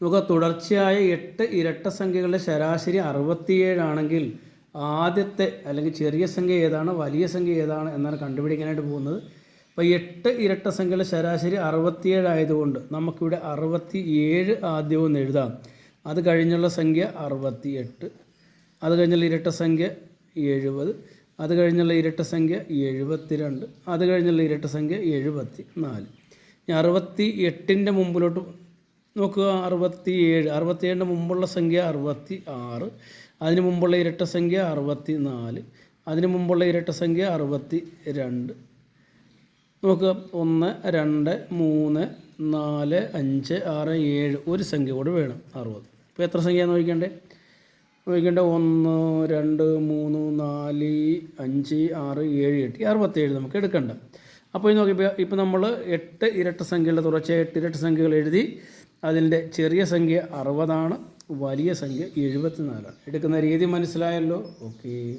നമുക്ക് തുടർച്ചയായ എട്ട് ഇരട്ട സംഖ്യകളുടെ ശരാശരി അറുപത്തിയേഴാണെങ്കിൽ ആദ്യത്തെ അല്ലെങ്കിൽ ചെറിയ സംഖ്യ ഏതാണ് വലിയ സംഖ്യ ഏതാണ് എന്നാണ് കണ്ടുപിടിക്കാനായിട്ട് പോകുന്നത്. അപ്പോൾ എട്ട് ഇരട്ട സംഖ്യകളുടെ ശരാശരി അറുപത്തിയേഴ് ആയതുകൊണ്ട് നമുക്കിവിടെ അറുപത്തി ഏഴ് ആദ്യവും എഴുതാം. അത് കഴിഞ്ഞുള്ള സംഖ്യ അറുപത്തി എട്ട് അത് കഴിഞ്ഞുള്ള ഇരട്ട സംഖ്യ എഴുപത് അത് കഴിഞ്ഞുള്ള ഇരട്ട സംഖ്യ എഴുപത്തിരണ്ട് അത് കഴിഞ്ഞുള്ള ഇരട്ട സംഖ്യ എഴുപത്തി നാല് അറുപത്തി എട്ടിന്റെ മുമ്പിലോട്ട് നോക്കുക അറുപത്തി ഏഴ് അറുപത്തിയേഴിന്റെ മുമ്പുള്ള സംഖ്യ അറുപത്തി ആറ് അതിന് മുമ്പുള്ള ഇരട്ട സംഖ്യ അറുപത്തി നാല് അതിന് മുമ്പുള്ള ഇരട്ട സംഖ്യ അറുപത്തി രണ്ട് നോക്കുക ഒന്ന് രണ്ട് മൂന്ന് നാല് അഞ്ച് ആറ് ഏഴ് ഒരു സംഖ്യ കൂടെ വേണം അറുപത്. ഇപ്പോൾ എത്ര സംഖ്യയാണ് നോക്കേണ്ടത് നോക്കേണ്ട ഒന്ന് രണ്ട് മൂന്ന് നാല് അഞ്ച് ആറ് ഏഴ് എട്ട് അറുപത്തേഴ് നമുക്ക് എടുക്കണ്ട. അപ്പോൾ ഇത് നോക്കിയപ്പോൾ ഇപ്പോൾ നമ്മൾ എട്ട് ഇരട്ട സംഖ്യകളുടെ തുടർച്ചയായ എട്ട് ഇരട്ട സംഖ്യകൾ എഴുതി അതിന്റെ ചെറിയ സംഖ്യ അറുപതാണ് വലിയ സംഖ്യ എഴുപത്തിനാലാണ്. എടുക്കുന്ന രീതി മനസ്സിലായല്ലോ? ഓക്കേ.